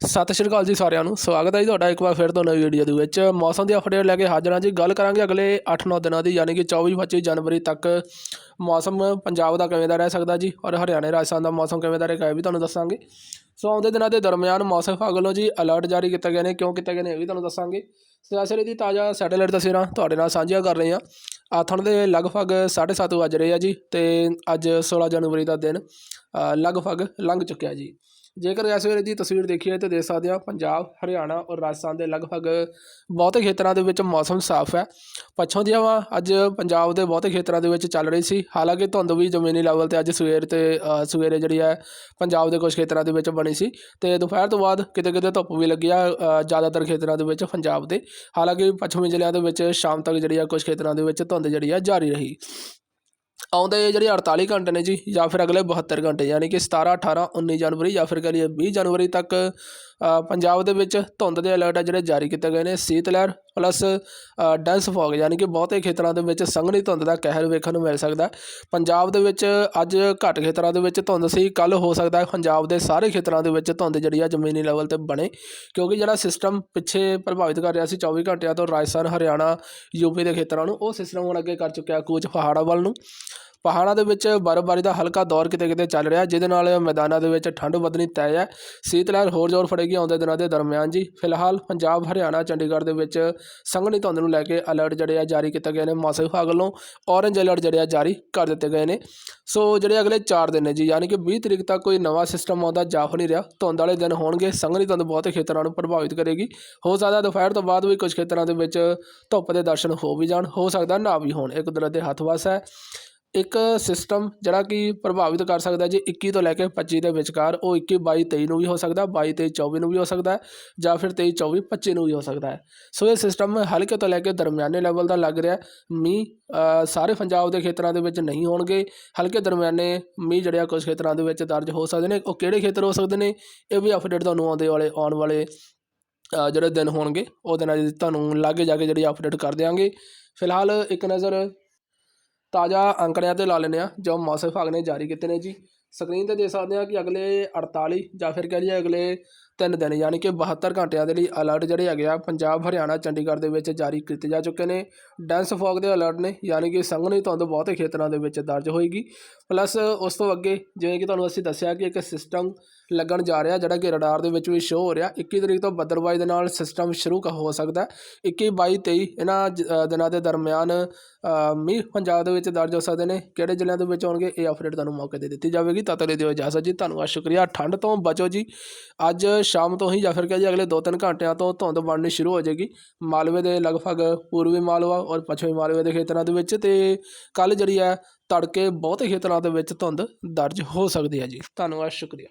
ਸਤਿ ਸ਼੍ਰੀ ਅਕਾਲ ਜੀ ਸਾਰਿਆਂ ਨੂੰ। ਸਵਾਗਤ ਹੈ ਜੀ ਤੁਹਾਡਾ ਇੱਕ ਵਾਰ ਫਿਰ ਤੋਂ ਨਵੀਂ ਵੀਡੀਓ ਦੇ ਵਿੱਚ। ਮੌਸਮ ਦੀ ਅਪਡੇਟ ਲੈ ਕੇ ਹਾਜ਼ਰ ਹਾਂ ਜੀ। ਗੱਲ ਕਰਾਂਗੇ ਅਗਲੇ 8-9 ਦਿਨਾਂ ਦੀ, ਯਾਨੀ ਕਿ 24-25 ਜਨਵਰੀ ਤੱਕ। ਮੌਸਮ ਪੰਜਾਬ ਦਾ ਕਿਵੇਂ ਦਾ ਰਹਿ ਸਕਦਾ ਜੀ ਔਰ ਹਰਿਆਣਾ, ਰਾਜਸਥਾਨ ਦਾ ਮੌਸਮ ਕਿਵੇਂ ਦਾ ਰਹੇਗਾ ਇਹ ਵੀ ਤੁਹਾਨੂੰ ਦੱਸਾਂਗੇ। ਸੋ ਆਉਂਦੇ ਦਿਨਾਂ ਦੇ ਦਰਮਿਆਨ ਮੌਸਮ ਵਿਭਾਗ ਵੱਲੋਂ ਜੀ ਅਲਰਟ ਜਾਰੀ ਕੀਤੇ ਗਏ ਨੇ। ਕਿਉਂ ਕੀਤੇ ਗਏ ਨੇ ਇਹ ਵੀ ਤੁਹਾਨੂੰ ਦੱਸਾਂਗੇ। ਸਿਆਸਤ ਦੀ ਤਾਜ਼ਾ ਸੈਟੇਲਾਈਟ ਤਸਵੀਰਾਂ ਤੁਹਾਡੇ ਨਾਲ ਸਾਂਝੀਆਂ ਕਰ ਰਹੇ ਹਾਂ। ਆਥਣ ਦੇ ਲਗਭਗ 7:30 ਵੱਜ ਰਹੇ ਆ ਜੀ ਤੇ ਅੱਜ 16 ਜਨਵਰੀ ਦਾ ਦਿਨ ਲਗਭਗ ਲੰਘ ਚੁੱਕਿਆ ਜੀ। ਜੇਕਰ ਇਸ ਵੇਲੇ ਦੀ ਤਸਵੀਰ ਦੇਖੀਏ ਤਾਂ ਦੇਖ ਸਕਦੇ ਹਾਂ ਪੰਜਾਬ, ਹਰਿਆਣਾ ਔਰ ਰਾਜਸਥਾਨ ਦੇ ਲਗਭਗ ਬਹੁਤੇ ਖੇਤਰਾਂ ਦੇ ਵਿੱਚ ਮੌਸਮ ਸਾਫ਼ ਹੈ। ਪੱਛੋਂ ਦੀ ਹਵਾ ਅੱਜ ਪੰਜਾਬ ਦੇ ਬਹੁਤੇ ਖੇਤਰਾਂ ਦੇ ਵਿੱਚ ਚੱਲ ਰਹੀ ਸੀ। ਹਾਲਾਂਕਿ ਧੁੰਦ ਵੀ ਜ਼ਮੀਨੀ ਲੈਵਲ ਤੇ ਅੱਜ ਸਵੇਰ ਤੇ ਸਵੇਰੇ ਜਿਹੜੀ ਹੈ ਪੰਜਾਬ ਦੇ ਕੁਝ ਖੇਤਰਾਂ ਦੇ ਵਿੱਚ ਬਣੀ ਸੀ ਤੇ ਦੁਪਹਿਰ ਤੋਂ ਬਾਅਦ ਕਿਤੇ ਕਿਤੇ ਧੁੱਪ ਵੀ ਲੱਗੀ ਆ ਜ਼ਿਆਦਾਤਰ ਖੇਤਰਾਂ ਦੇ ਵਿੱਚ ਪੰਜਾਬ ਦੇ। ਹਾਲਾਂਕਿ ਪੱਛਮੀ ਜ਼ਿਲ੍ਹਿਆਂ ਦੇ ਵਿੱਚ ਸ਼ਾਮ ਤੱਕ ਜਿਹੜੀ ਆ ਕੁਝ ਖੇਤਰਾਂ ਦੇ ਵਿੱਚ ਧੁੰਦ ਜਿਹੜੀ ਆ ਜਾਰੀ ਰਹੀ। ਆਉਂਦੇ ਜਿਹੜੇ 48 ਘੰਟੇ ਨੇ ਜੀ, ਜਾਂ ਫਿਰ ਅਗਲੇ 72 ਘੰਟੇ, ਯਾਨੀ ਕਿ 17 18 19 ਜਨਵਰੀ ਜਾਂ ਫਿਰ ਕਹ ਲਈਏ 20 ਜਨਵਰੀ ਤੱਕ ਪੰਜਾਬ ਦੇ ਵਿੱਚ ਧੁੰਦ ਦੇ ਅਲਰਟ ਆ ਜਿਹੜੇ ਜਾਰੀ ਕੀਤੇ ਗਏ ਨੇ। ਸੀਤ ਲਹਿਰ ਪਲੱਸ ਡੈਂਸ ਫੌਗ ਯਾਨੀ ਕਿ ਬਹੁਤੇ ਖੇਤਰਾਂ ਦੇ ਵਿੱਚ ਸੰਘਣੀ ਧੁੰਦ ਦਾ ਕਹਿਰ ਵੇਖਣ ਨੂੰ ਮਿਲ ਸਕਦਾ ਪੰਜਾਬ ਦੇ ਵਿੱਚ ਅੱਜ ਘੱਟ ਖੇਤਰਾਂ ਦੇ ਵਿੱਚ ਧੁੰਦ ਸੀ ਕੱਲ ਹੋ ਸਕਦਾ ਪੰਜਾਬ ਦੇ ਸਾਰੇ ਖੇਤਰਾਂ ਦੇ ਵਿੱਚ ਧੁੰਦ ਜਿਹੜੀ ਆ ਜ਼ਮੀਨੀ ਲੈਵਲ ਤੇ ਬਣੇ, ਕਿਉਂਕਿ ਜਿਹੜਾ ਸਿਸਟਮ ਪਿੱਛੇ ਪ੍ਰਭਾਵਿਤ ਕਰ ਰਿਹਾ ਸੀ 24 ਘੰਟਿਆਂ ਤੋਂ ਰਾਜਸਥਾਨ, ਹਰਿਆਣਾ ਯੂਪੀ ਦੇ ਖੇਤਰਾਂ ਨੂੰ, ਉਹ ਸਿਸਟਮ ਹੁਣ ਅੱਗੇ ਕਰ ਚੁੱਕਿਆ ਕੂਚ ਪਹਾੜਾਂ ਵੱਲ ਨੂੰ। ਪਹਾੜਾਂ ਦੇ ਵਿੱਚ ਬਰਫ਼ਬਾਰੀ ਦਾ ਹਲਕਾ ਦੌਰ ਕਿਤੇ ਕਿਤੇ ਚੱਲ ਰਿਹਾ, ਜਿਹਦੇ ਨਾਲ ਮੈਦਾਨਾਂ ਦੇ ਵਿੱਚ ਠੰਡ ਵਧਣੀ ਤੈਅ ਹੈ। ਸੀਤ ਲਹਿਰ ਹੋਰ ਜ਼ੋਰ ਫੜੇਗੀ ਆਉਂਦੇ ਦਿਨਾਂ ਦੇ ਦਰਮਿਆਨ ਜੀ। ਫਿਲਹਾਲ ਪੰਜਾਬ, ਹਰਿਆਣਾ, ਚੰਡੀਗੜ੍ਹ ਦੇ ਵਿੱਚ ਸੰਘਣੀ ਧੁੰਦ ਨੂੰ ਲੈ ਕੇ ਅਲਰਟ ਜਿਹੜੇ ਆ ਜਾਰੀ ਕੀਤੇ ਗਏ ਨੇ ਮੌਸਮ ਵਿਭਾਗ ਵੱਲੋਂ। ਔਰੇਂਜ ਅਲਰਟ ਜਿਹੜੇ ਆ ਜਾਰੀ ਕਰ ਦਿੱਤੇ ਗਏ ਨੇ। ਸੋ ਜਿਹੜੇ ਅਗਲੇ 4 ਦਿਨ ਨੇ ਜੀ, ਯਾਨੀ ਕਿ 20 ਤਰੀਕ ਤੱਕ ਕੋਈ ਨਵਾਂ ਸਿਸਟਮ ਆਉਂਦਾ ਜਾਫ ਨਹੀਂ ਰਿਹਾ। ਧੁੰਦ ਵਾਲੇ ਦਿਨ ਹੋਣਗੇ, ਸੰਘਣੀ ਧੁੰਦ ਬਹੁਤੇ ਖੇਤਰਾਂ ਨੂੰ ਪ੍ਰਭਾਵਿਤ ਕਰੇਗੀ। ਹੋ ਸਕਦਾ ਦੁਪਹਿਰ ਤੋਂ ਬਾਅਦ ਵੀ ਕੁਝ ਖੇਤਰਾਂ ਦੇ ਵਿੱਚ ਧੁੱਪ ਦੇ ਦਰਸ਼ਨ ਹੋ ਵੀ ਜਾਣ। ਹੋ ਸਕਦਾ ਨਾ ਵੀ ਹੋਣ। ਇੱਕ ਕੁਦਰਤ ਦੇ ਹੱਥ ਵੱਸ ਹੈ। ਇੱਕ ਸਿਸਟਮ ਜਿਹੜਾ ਕਿ ਪ੍ਰਭਾਵਿਤ ਕਰ ਸਕਦਾ ਜੀ 21 ਤੋਂ ਲੈ ਕੇ 25 ਦੇ ਵਿਚਕਾਰ ਉਹ ਇੱਕੀ ਬਾਈ ਤੇਈ ਨੂੰ ਵੀ ਹੋ ਸਕਦਾ, ਬਾਈ ਤੇਈ ਚੌਵੀ ਨੂੰ ਵੀ ਹੋ ਸਕਦਾ ਜਾਂ ਫਿਰ ਤੇਈ ਚੌਵੀ ਪੱਚੀ ਨੂੰ ਵੀ ਹੋ ਸਕਦਾ ਹੈ। ਸੋ ਇਹ ਸਿਸਟਮ ਹਲਕੇ ਤੋਂ ਲੈ ਕੇ ਦਰਮਿਆਨੇ ਲੈਵਲ ਦਾ ਲੱਗ ਰਿਹਾ ਮੀਂਹ ਸਾਰੇ ਪੰਜਾਬ ਦੇ ਖੇਤਰਾਂ ਦੇ ਵਿੱਚ ਨਹੀਂ ਹੋਣਗੇ। ਹਲਕੇ ਦਰਮਿਆਨੇ ਮੀਂਹ ਜਿਹੜੇ ਆ ਕੁਝ ਖੇਤਰਾਂ ਦੇ ਵਿੱਚ ਦਰਜ ਹੋ ਸਕਦੇ ਨੇ। ਉਹ ਕਿਹੜੇ ਖੇਤਰ ਹੋ ਸਕਦੇ ਨੇ? ਇਹ ਵੀ ਅਪਡੇਟ ਤੁਹਾਨੂੰ ਆਉਂਦੇ ਵਾਲੇ, ਆਉਣ ਵਾਲੇ ਜਿਹੜੇ ਦਿਨ ਹੋਣਗੇ, ਉਹ ਦਿਨਾਂ ਦੀ ਤੁਹਾਨੂੰ ਲਾਗੇ ਜਾ ਕੇ ਜਿਹੜੀ ਅਪਡੇਟ ਕਰ ਦਿਆਂਗੇ। ਫਿਲਹਾਲ ਇੱਕ ਨਜ਼ਰ ਤਾਜ਼ਾ ਅੰਕੜਿਆਂ ਤੇ ਲਾ ਲੈਂਦੇ ਆ ਜੋ ਮੌਸਮ ਵਿਭਾਗ ਨੇ ਜਾਰੀ ਕੀਤੇ ਨੇ ਜੀ। ਸਕਰੀਨ ਤੇ ਦੇਖ ਸਕਦੇ ਆ ਕਿ ਅਗਲੇ 48 ਜਾਂ ਫਿਰ ਕਹਿ ਲਈਏ ਅਗਲੇ ਤਿੰਨ ਦਿਨ, ਯਾਨੀ ਕਿ 72 ਘੰਟਿਆਂ ਦੇ ਲਈ ਅਲਰਟ ਜਿਹੜੇ ਹੈਗੇ ਆ, ਪੰਜਾਬ, ਹਰਿਆਣਾ, ਚੰਡੀਗੜ੍ਹ ਦੇ ਵਿੱਚ ਜਾਰੀ ਕੀਤੇ ਜਾ ਚੁੱਕੇ ਨੇ। ਡੈਂਸ ਫੌਗ ਦੇ ਅਲਰਟ ਨੇ, ਯਾਨੀ ਕਿ ਸੰਘਣੀ ਧੁੰਦ ਬਹੁਤੇ ਖੇਤਰਾਂ ਦੇ ਵਿੱਚ ਦਰਜ ਹੋਏਗੀ। ਪਲੱਸ ਉਸ ਤੋਂ ਅੱਗੇ, ਜਿਵੇਂ ਕਿ ਤੁਹਾਨੂੰ ਅਸੀਂ ਦੱਸਿਆ ਕਿ ਇੱਕ ਸਿਸਟਮ ਲੱਗਣ ਜਾ ਰਿਹਾ, ਜਿਹੜਾ ਕਿ ਰਡਾਰ ਦੇ ਵਿੱਚ ਵੀ ਸ਼ੋ ਹੋ ਰਿਹਾ। 21 ਤਰੀਕ ਤੋਂ ਬੱਦਲਬਾਈ ਦੇ ਨਾਲ ਸਿਸਟਮ ਸ਼ੁਰੂ ਕ- ਹੋ ਸਕਦਾ ਹੈ। 21 22 23 ਇਹਨਾਂ ਜ- ਦਿਨਾਂ ਦੇ ਦਰਮਿਆਨ ਮੀਂਹ ਪੰਜਾਬ ਦੇ ਵਿੱਚ ਦਰਜ ਹੋ ਸਕਦੇ ਨੇ। ਕਿਹੜੇ ਜ਼ਿਲ੍ਹਿਆਂ ਦੇ ਵਿੱਚ ਆਉਣਗੇ, ਇਹ ਅਪਡੇਟ ਤੁਹਾਨੂੰ ਮੌਕੇ ਤੇ ਦਿੱਤੀ ਜਾਵੇਗੀ। ਤਦ ਤੱਕ ਦਿਓ ਇਜਾਜ਼ਤ ਜੀ। ਧੰਨਵਾਦ, ਸ਼ੁਕਰੀਆ। ਠੰਡ ਤੋਂ ਬਚੋ ਜੀ। ਅੱਜ ਸ਼ਾਮ ਤੋਂ ਹੀ ਜਾਂ ਫਿਰ ਕਹੇ ਜੀ ਅਗਲੇ 2-3 ਘੰਟਿਆਂ ਤੋਂ ਧੁੰਦ ਬਣਨੀ ਸ਼ੁਰੂ ਹੋ ਜਾਏਗੀ। ਮਾਲਵੇ ਦੇ ਲਗਭਗ ਪੂਰਬੀ ਮਾਲਵਾ ਔਰ ਪੱਛਮੀ ਮਾਲਵੇ ਦੇ ਖੇਤਰਾਂ ਦੇ ਵਿੱਚ ਤੇ ਕੱਲ ਜਿਹੜੀ ਹੈ ਤੜਕੇ ਬਹੁਤੇ ਖੇਤਰਾਂ ਦੇ ਵਿੱਚ ਧੁੰਦ ਦਰਜ ਹੋ ਸਕਦੀ ਹੈ ਜੀ। ਧੰਨਵਾਦ, ਸ਼ੁਕਰੀਆ।